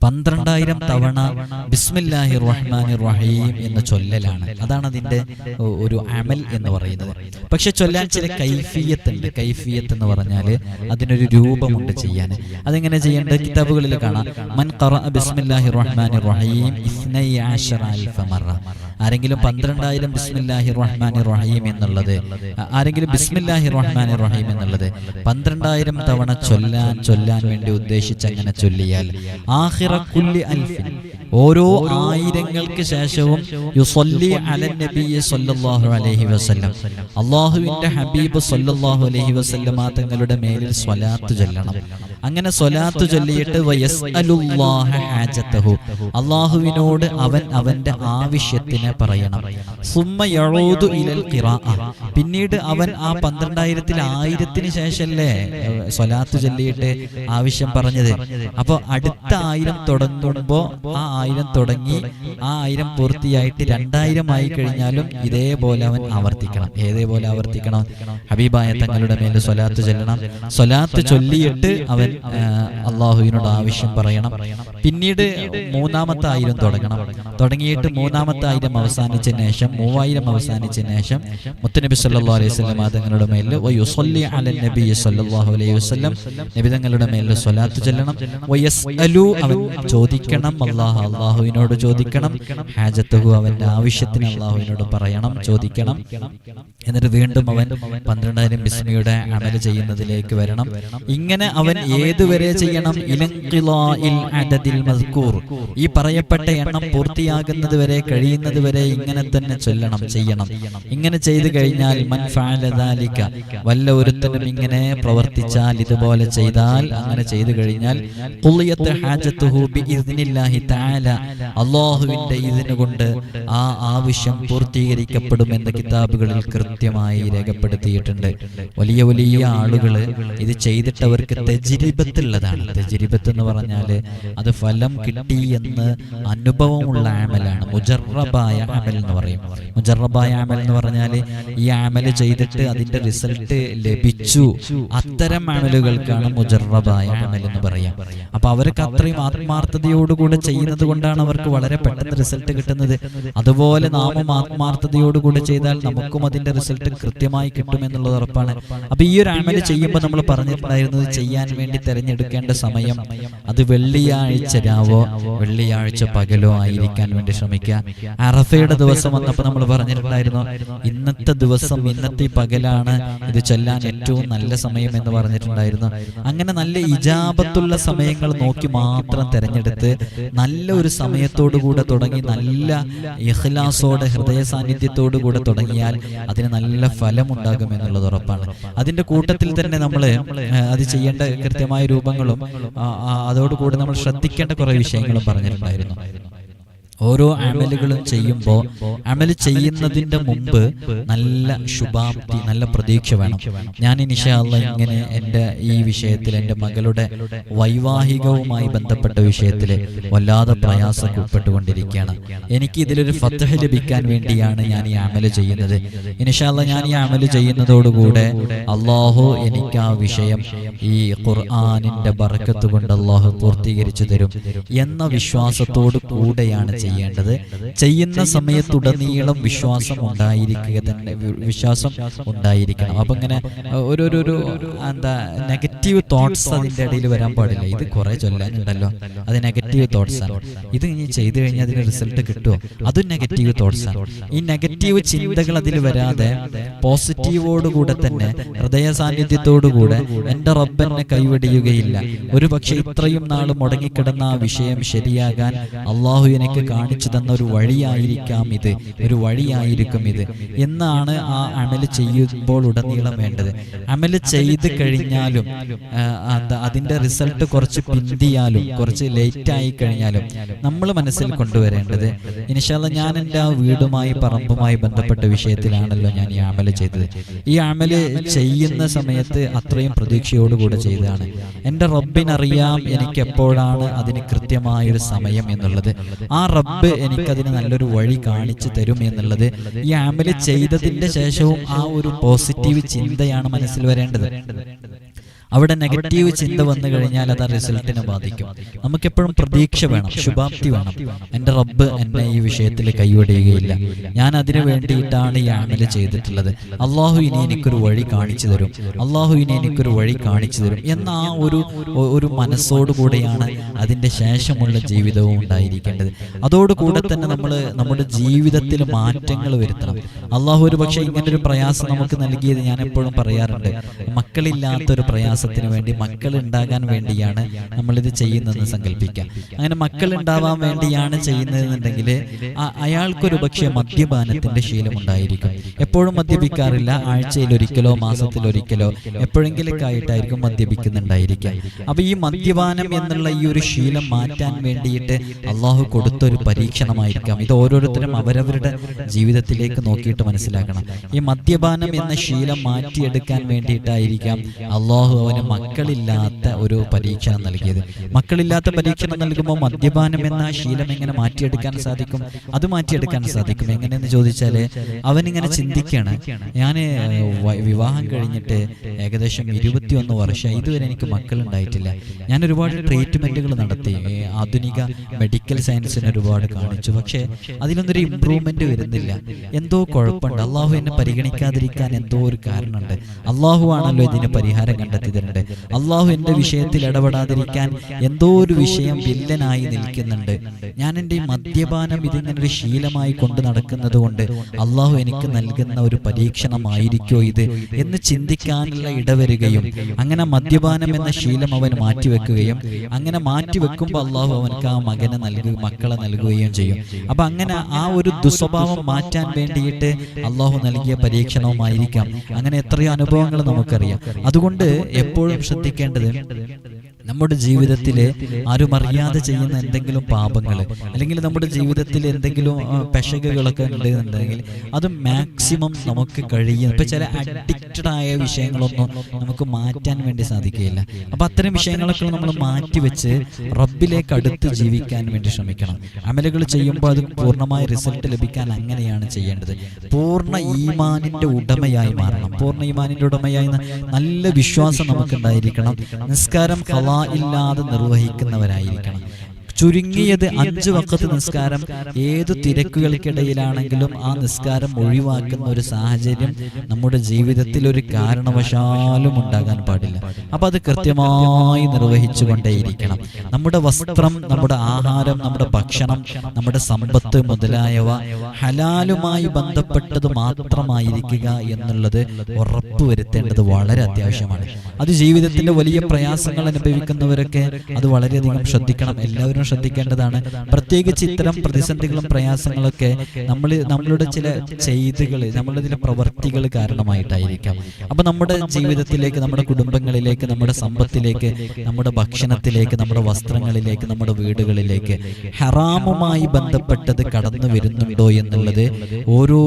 പന്ത്രണ്ടായിരം തവണ ബിസ്മില്ലാഹി റഹ്മാനി റഹീം എന്ന ചൊല്ലലാണ്. അതാണ് അതിന്റെ ഒരു അമൽ എന്ന് പറയുന്നത്. പക്ഷെ ചൊല്ലാൻ ചില കൈഫിയത്ത് ഉണ്ട് കൈഫിയത്ത് എന്ന് പറഞ്ഞാൽ അതിനൊരു രൂപമുണ്ട് ചെയ്യാൻ അതെങ്ങനെ ചെയ്യേണ്ടത്? കിതാബുകളിൽ കാണാം. മൻ ബിസ്മില്ലാഹി റഹ്മാനി റഹീം ആരെങ്കിലും പന്ത്രണ്ടായിരം ബിസ്മില്ലാഹി റഹ്മാനി റഹീം എന്നുള്ളത് ആരെങ്കിലും ബിസ്മില്ലാഹി റഹ്മാനി റഹീം എന്നുള്ളത് പന്ത്രണ്ടായിരം തവണ ചൊല്ലാൻ ചൊല്ലാൻ വേണ്ടി ഉദ്ദേശിച്ച് അങ്ങനെ ചൊല്ലിയാൽ آخر كل أنف ഓരോ ആയിരങ്ങൾക്ക് ശേഷവും യുസല്ലി അലൻ നബിയ്യ സല്ലല്ലാഹു അലൈഹി വസല്ലം. അള്ളാഹുവിന്റെ ഹബീബ് സല്ലല്ലാഹു അലൈഹി വസല്ലമ തങ്ങളുടെ മേലിൽ സ്വലാത്ത് ചൊല്ലണം. അങ്ങനെ സ്വലാത്ത് ചൊല്ലിയിട്ട് അള്ളാഹുവിനോട് അവൻ അവന്റെ ആവശ്യത്തിനെ പറയണം. ഇലൽ പിന്നീട് അവൻ ആ പന്ത്രണ്ടായിരത്തിൽ ആയിരത്തിന് ശേഷമല്ലേ സ്വലാത്ത് ചൊല്ലിയിട്ട് ആവശ്യം പറഞ്ഞത്? അപ്പൊ അടുത്ത ആയിരം തുടങ്ങുമ്പോ ആ ആയിരം തുടങ്ങി ആ ആയിരം പൂർത്തിയായിട്ട് രണ്ടായിരം ആയി കഴിഞ്ഞാലും ഇതേപോലെ അവൻ ആവർത്തിക്കണം. ഏതേപോലെ ആവർത്തിക്കണം. ഹബീബായ തങ്ങളുടെ മേൽ സ്വലാത്ത് ചൊല്ലണം. സ്വലാത്ത് ചൊല്ലിയിട്ട് അവൻ അള്ളാഹുവിനോട് ആവശ്യം പറയണം. പിന്നീട് മൂന്നാമത്തെ ആയിരം തുടങ്ങണം. തുടങ്ങിയിട്ട് മൂന്നാമത്തെ ആയിരം അവസാനിച്ച ശേഷം മൂവായിരം അവസാനിച്ച ശേഷം മുത്തനബി സല്ലാ അലൈഹി വസല്ലം തങ്ങളുടെ അലൻ നബി തങ്ങളുടെ മേൽ സ്വലാത്ത് ചൊല്ലണം. അവൻ ചോദിക്കണം അല്ലാഹ് അള്ളാഹുവിനോട് ചോദിക്കണം. ഹാജത്തുഹു അവന്റെ ആവശ്യത്തിന് അള്ളാഹുവിനോട് പറയണം ചോദിക്കണം. എന്നിട്ട് വീണ്ടും അവൻ പന്ത്രണ്ടായിരം ബിസ്മിയുടെ അമൽ ചെയ്യുന്നതിലേക്ക് വരണം. ഇങ്ങനെ അവൻ ഏതുവരെ ചെയ്യണം? ഈ പറയപ്പെട്ട എണ്ണം പൂർത്തിയാകുന്നത് വരെ കഴിയുന്നത് വരെ ഇങ്ങനെ തന്നെ ചൊല്ലണം ചെയ്യണം. ഇങ്ങനെ ചെയ്തു കഴിഞ്ഞാൽ മൻ വല്ല ഒരുത്തനും ഇങ്ങനെ പ്രവർത്തിച്ചാൽ ഇതുപോലെ ചെയ്താൽ അങ്ങനെ ചെയ്തു കഴിഞ്ഞാൽ ഹാജത്തുഹു ബിഇദ്നില്ലാഹി തആല. അല്ലാഹുവിന്റെ ഇതിന് കൊണ്ട് ആ ആവശ്യം പൂർത്തീകരിക്കപ്പെടുമെന്ന് കിതാബുകളിൽ കൃത്യമായി രേഖപ്പെടുത്തിയിട്ടുണ്ട്. വലിയ വലിയ ആളുകൾ ഇത് ചെയ്തിട്ട് അവർക്ക് തെജിരിപത്ത് തെജിരിബത്ത് എന്ന് പറഞ്ഞാൽ അത് ഫലം കിട്ടി എന്ന് അനുഭവമുള്ള ആമലാണ് മുജറബായ ആമൽ എന്ന് പറയും. മുജറബായ ആമൽ എന്ന് പറഞ്ഞാൽ ഈ ആമൽ ചെയ്തിട്ട് അതിന്റെ റിസൾട്ട് ലഭിച്ചു. അത്തരം ആമലുകൾക്കാണ് മുജറബായ ആമൽ എന്ന് പറയാം. അപ്പൊ അവർക്ക് അത്രയും ആത്മാർത്ഥതയോടുകൂടെ ചെയ്യുന്നത് കൊണ്ടാണ് അവർക്ക് വളരെ പെട്ടെന്ന് റിസൾട്ട് കിട്ടുന്നത്. അതുപോലെ നാമം ആത്മാർത്ഥതയോടുകൂടെ ചെയ്താൽ നമുക്കും അതിന്റെ റിസൾട്ട് കൃത്യമായി കിട്ടുമെന്നുള്ളത് ഉറപ്പാണ്. അപ്പൊ ഈ ഒരു ആമൽ ചെയ്യുമ്പോൾ നമ്മൾ പറഞ്ഞിട്ടുണ്ടായിരുന്നത് ചെയ്യാൻ വേണ്ടി തെരഞ്ഞെടുക്കേണ്ട സമയം. അത് വെള്ളിയാഴ്ച രാവോ വെള്ളിയാഴ്ച പകലോ ആയിരിക്കാൻ വേണ്ടി ശ്രമിക്കുക. അറഫയുടെ ദിവസം വന്നപ്പോൾ നമ്മൾ പറഞ്ഞിട്ടുണ്ടായിരുന്നു ഇന്നത്തെ ദിവസം ഇന്നത്തെ പകലാണ് ഇത് ചെല്ലാൻ ഏറ്റവും നല്ല സമയം എന്ന് പറഞ്ഞിട്ടുണ്ടായിരുന്നു. അങ്ങനെ നല്ല ഇജാപത്തുള്ള സമയങ്ങൾ നോക്കി മാത്രം തെരഞ്ഞെടുത്ത് നല്ല ഒരു സമയത്തോടു കൂടെ തുടങ്ങി നല്ല ഇഹ്ലാസോടെ ഹൃദയ സാന്നിധ്യത്തോടു കൂടെ തുടങ്ങിയാൽ അതിന് നല്ല ഫലം ഉണ്ടാകും എന്നുള്ളത് ഉറപ്പാണ്. അതിന്റെ കൂട്ടത്തിൽ തന്നെ നമ്മൾ അത് ചെയ്യേണ്ട കൃത്യമായ രൂപങ്ങളും അതോടുകൂടി നമ്മൾ ശ്രദ്ധിക്കേണ്ട കുറെ വിഷയങ്ങളും പറഞ്ഞിട്ടുണ്ടായിരുന്നു. ഓരോ അമലുകളും ചെയ്യുമ്പോൾ അമൽ ചെയ്യുന്നതിന്റെ മുമ്പ് നല്ല ശുഭാപ്തി നല്ല പ്രതീക്ഷ വേണം. ഞാൻ ഇനിഷാല്ല ഇങ്ങനെ എന്റെ ഈ വിഷയത്തിൽ എന്റെ മകളുടെ വൈവാഹികവുമായി ബന്ധപ്പെട്ട വിഷയത്തിൽ വല്ലാതെ പ്രയാസം ഉൾപ്പെട്ടുകൊണ്ടിരിക്കുകയാണ്. എനിക്ക് ഇതിലൊരു ഫത്തഹ ലഭിക്കാൻ വേണ്ടിയാണ് ഞാൻ ഈ അമൽ ചെയ്യുന്നത്. ഇനിഷാല്ല ഞാൻ ഈ അമൽ ചെയ്യുന്നതോടുകൂടെ അള്ളാഹു എനിക്ക് ആ വിഷയം ഈ ഖുർആാനിന്റെ ബറക്കത്ത് കൊണ്ട് അള്ളാഹു പൂർത്തീകരിച്ചു തരും എന്ന വിശ്വാസത്തോടു കൂടെയാണ് ചെയ്യേണ്ടത്. ചെയ്യുന്ന സമയത്തുടനീളം വിശ്വാസം ഉണ്ടായിരിക്കുക തന്നെ. വിശ്വാസം ഉണ്ടായിരിക്കണം. അപ്പൊ ഇങ്ങനെ ഒരു എന്താ നെഗറ്റീവ് തോട്ട്സ് അതിന്റെ ഇടയിൽ വരാൻ പാടില്ല. ഇത് കുറെ ചൊല്ലാനുണ്ടല്ലോ. അത് നെഗറ്റീവ് തോട്ട്സ് ആണ്. ഇത് ഇനി ചെയ്തു കഴിഞ്ഞാൽ അതിന് റിസൾട്ട് കിട്ടുമോ അതും നെഗറ്റീവ് തോട്ട്സ് ആണ്. ഈ നെഗറ്റീവ് ചിന്തകൾ അതിൽ വരാതെ പോസിറ്റീവോടുകൂടെ തന്നെ ഹൃദയ സാന്നിധ്യത്തോടുകൂടെ എന്റെ റബ്ബനെ കൈവെടിയുകയില്ല. ഒരു പക്ഷെ ഇത്രയും നാൾ മുടങ്ങിക്കിടന്ന ആ വിഷയം ശരിയാകാൻ അള്ളാഹു എനിക്ക് കാണിച്ചു തന്ന ഒരു വഴിയായിരിക്കാം ഇത് ഒരു വഴിയായിരിക്കും ഇത് എന്നാണ് ആ അമൽ ചെയ്യുമ്പോൾ ഉടനീളം വേണ്ടത്. അമൽ ചെയ്ത് കഴിഞ്ഞാലും അതിന്റെ റിസൾട്ട് കുറച്ച് പിന്തിയാലും കുറച്ച് ലേറ്റ് ആയി കഴിഞ്ഞാലും നമ്മൾ മനസ്സിൽ കൊണ്ടുവരേണ്ടത് ഇനിഷാല്ല ഞാൻ എന്റെ ആ വീടുമായി പറമ്പുമായി ബന്ധപ്പെട്ട വിഷയത്തിലാണല്ലോ ഞാൻ ഈ അമൽ ചെയ്തത്. ഈ അമൽ ചെയ്യുന്ന സമയത്ത് അത്രയും പ്രതീക്ഷയോടുകൂടെ ചെയ്തതാണ്. എന്റെ റബ്ബിനറിയാം എനിക്ക് എപ്പോഴാണ് അതിന് കൃത്യമായൊരു സമയം എന്നുള്ളത്. ആ എനിക്കതിന് നല്ലൊരു വഴി കാണിച്ചു തരും എന്നുള്ളത് ഈ അമൽ ചെയ്തതിന്റെ ശേഷവും ആ ഒരു പോസിറ്റീവ് ചിന്തയാണ് മനസ്സിൽ വരേണ്ടത്. അവിടെ നെഗറ്റീവ് ചിന്ത വന്നു കഴിഞ്ഞാൽ അത് ആ റിസൾട്ടിനെ ബാധിക്കും. നമുക്കെപ്പോഴും പ്രതീക്ഷ വേണം ശുഭാപ്തി വേണം. എന്റെ റബ്ബ് എന്നെ ഈ വിഷയത്തിൽ കൈവടിയുകയില്ല ഞാൻ അതിനു വേണ്ടിയിട്ടാണ് ഈ ആമല ചെയ്തിട്ടുള്ളത്. അള്ളാഹു ഇനി എനിക്കൊരു വഴി കാണിച്ചു തരും. അള്ളാഹു ഇനി എനിക്കൊരു വഴി കാണിച്ചു തരും. എന്ന ആ ഒരു ഒരു മനസ്സോടുകൂടെയാണ് അതിന്റെ ശേഷമുള്ള ജീവിതവും ഉണ്ടായിരിക്കേണ്ടത്. അതോടുകൂടെ തന്നെ നമ്മൾ നമ്മുടെ ജീവിതത്തിൽ മാറ്റങ്ങൾ വരുത്തണം. അള്ളാഹു ഒരു പക്ഷേ ഒരു പ്രയാസം നമുക്ക് നൽകിയത് ഞാൻ എപ്പോഴും പറയാറുണ്ട്. മക്കളില്ലാത്തൊരു പ്രയാസത്തിന് വേണ്ടി മക്കൾ ഉണ്ടാകാൻ വേണ്ടിയാണ് നമ്മളിത് ചെയ്യുന്നതെന്ന് സങ്കല്പിക്കാം. അങ്ങനെ മക്കൾ ഉണ്ടാവാൻ വേണ്ടിയാണ് ചെയ്യുന്നതെന്നുണ്ടെങ്കിൽ അയാൾക്കൊരു പക്ഷേ മദ്യപാനത്തിന്റെ ശീലമുണ്ടായിരിക്കും എപ്പോഴും മദ്യപിക്കാറില്ല. ആഴ്ചയിൽ ഒരിക്കലോ മാസത്തിൽ ഒരിക്കലോ എപ്പോഴെങ്കിലൊക്കെ ആയിട്ടായിരിക്കും മദ്യപിക്കുന്നുണ്ടായിരിക്കുക. അപ്പൊ ഈ മദ്യപാനം എന്നുള്ള ഈ ഒരു ശീലം മാറ്റാൻ വേണ്ടിയിട്ട് അള്ളാഹു കൊടുത്തൊരു പരീക്ഷണമായിരിക്കാം. ഇത് ഓരോരുത്തരും അവരവരുടെ ജീവിതത്തിലേക്ക് നോക്കിയിട്ട് മനസ്സിലാക്കണം. ഈ മദ്യപാനം എന്ന ശീലം മാറ്റിയെടുക്കാൻ വേണ്ടിയിട്ടായിരിക്കാം അള്ളാഹു അവന് മക്കളില്ലാത്ത ഒരു പരീക്ഷണം നൽകിയത്. മക്കളില്ലാത്ത പരീക്ഷണം നൽകുമ്പോൾ മദ്യപാനം എന്ന ശീലം എങ്ങനെ മാറ്റിയെടുക്കാൻ സാധിക്കും? അത് മാറ്റിയെടുക്കാൻ സാധിക്കും. എങ്ങനെയെന്ന് ചോദിച്ചാൽ അവനിങ്ങനെ ചിന്തിക്കുകയാണ് ഞാൻ വിവാഹം കഴിഞ്ഞിട്ട് ഏകദേശം ഇരുപത്തിയൊന്ന് വർഷം ഇതുവരെ എനിക്ക് മക്കളുണ്ടായിട്ടില്ല. ഞാൻ ഒരുപാട് ട്രീറ്റ്മെന്റുകൾ നടത്തി ആധുനിക മെഡിക്കൽ സയൻസിന് ഒരുപാട് കാണിച്ചു. പക്ഷേ അതിലൊന്നൊരു ഇമ്പ്രൂവ്മെന്റ് വരുന്നില്ല. എന്തോ കുഴപ്പമുണ്ട്. അള്ളാഹു എന്നെ പരിഗണിക്കാതിരിക്കാൻ എന്തോ ഒരു കാരണമുണ്ട്. അള്ളാഹു ആണല്ലോ ഇതിന് പരിഹാരം കണ്ടെത്തിയിട്ടുണ്ട് അള്ളാഹു എന്റെ വിഷയത്തിൽ ഇടപെടാതിരിക്കാൻ എന്തോ ഒരു വിഷയം വില്ലനായി നിൽക്കുന്നുണ്ട്. ഞാൻ എന്റെ ഈ മദ്യപാനം ഇതിങ്ങനെ ഒരു ശീലമായി കൊണ്ട് നടക്കുന്നത് കൊണ്ട് അള്ളാഹു എനിക്ക് നൽകുന്ന ഒരു പരീക്ഷണമായിരിക്കോ ഇത് എന്ന് ചിന്തിക്കാനുള്ള ഇടവരുകയും അങ്ങനെ മദ്യപാനം എന്ന ശീലം അവൻ മാറ്റിവെക്കുകയും അങ്ങനെ മാറ്റിവെക്കുമ്പോൾ അള്ളാഹു അവനക്ക് ആ മകനെ നൽകുകയും മക്കളെ നൽകുകയും ചെയ്യും. അപ്പൊ അങ്ങനെ ആ ഒരു ദുസ്വഭാവം മാറ്റാൻ വേണ്ടിയിട്ട് അള്ളാഹു നൽകിയ പരീക്ഷണവുമായിരിക്കാം അങ്ങനെ എത്രയോ അനുഭവങ്ങൾ നമുക്കറിയാം. അതുകൊണ്ട് എപ്പോഴും ശ്രദ്ധിക്കേണ്ടത് നമ്മുടെ ജീവിതത്തിൽ ആരും അറിയാതെ ചെയ്യുന്ന എന്തെങ്കിലും പാപങ്ങൾ അല്ലെങ്കിൽ നമ്മുടെ ജീവിതത്തിൽ എന്തെങ്കിലും പെശകുകളൊക്കെ ഉണ്ടെന്നുണ്ടെങ്കിൽ അത് മാക്സിമം നമുക്ക് കഴിയും. ഇപ്പൊ ചില അഡിക്റ്റഡ് ആയ വിഷയങ്ങളൊന്നും നമുക്ക് മാറ്റാൻ വേണ്ടി സാധിക്കുകയില്ല. അപ്പൊ അത്തരം വിഷയങ്ങളൊക്കെ നമ്മൾ മാറ്റിവെച്ച് റബ്ബിലേക്ക് അടുത്ത് ജീവിക്കാൻ വേണ്ടി ശ്രമിക്കണം. അമലുകൾ ചെയ്യുമ്പോൾ അത് പൂർണമായ റിസൾട്ട് ലഭിക്കാൻ അങ്ങനെയാണ് ചെയ്യേണ്ടത്. പൂർണ ഈമാനിന്റെ ഉടമയായി മാറണം. പൂർണ ഈമാനിന്റെ ഉടമയായി നല്ല വിശ്വാസം നമുക്കുണ്ടായിരിക്കണം. നിസ്കാരം കലാ ഇല്ലാതെ നിർവഹിക്കുന്നവരായിരിക്കണം. ചുരുങ്ങിയത് അഞ്ചു വക്കത്ത് നിസ്കാരം ഏതു തിരക്കുകൾക്കിടയിലാണെങ്കിലും ആ നിസ്കാരം ഒഴിവാക്കുന്ന ഒരു സാഹചര്യം നമ്മുടെ ജീവിതത്തിൽ ഒരു കാരണവശാലും ഉണ്ടാകാൻ പാടില്ല. അപ്പൊ അത് കൃത്യമായി നിർവഹിച്ചുകൊണ്ടേയിരിക്കണം. നമ്മുടെ വസ്ത്രം നമ്മുടെ ആഹാരം നമ്മുടെ ഭക്ഷണം നമ്മുടെ സമ്പത്ത് മുതലായവ ഹലാലുമായി ബന്ധപ്പെട്ടത് മാത്രമായിരിക്കുക എന്നുള്ളത് ഉറപ്പുവരുത്തേണ്ടത് വളരെ അത്യാവശ്യമാണ്. അത് ജീവിതത്തിന്റെ വലിയ പ്രയാസങ്ങൾ അനുഭവിക്കുന്നവരൊക്കെ അത് വളരെയധികം ശ്രദ്ധിക്കണം. എല്ലാവരും ശ്രദ്ധിക്കേണ്ടതാണ്. പ്രത്യേകിച്ച് ഇത്തരം പ്രതിസന്ധികളും പ്രയാസങ്ങളൊക്കെ നമ്മൾ നമ്മളുടെ ചില ചെയ്തുകൾ നമ്മളുടെ ചില പ്രവർത്തികൾ കാരണമായിട്ടായിരിക്കാം. അപ്പൊ നമ്മുടെ ജീവിതത്തിലേക്ക് നമ്മുടെ കുടുംബങ്ങളിലേക്ക് നമ്മുടെ സമ്പത്തിലേക്ക് നമ്മുടെ ഭക്ഷണത്തിലേക്ക് നമ്മുടെ വസ്ത്രങ്ങളിലേക്ക് നമ്മുടെ വീടുകളിലേക്ക് ഹറാമുമായി ബന്ധപ്പെട്ടത് കടന്നു വരുന്നുണ്ടോ എന്നുള്ളത് ഓരോ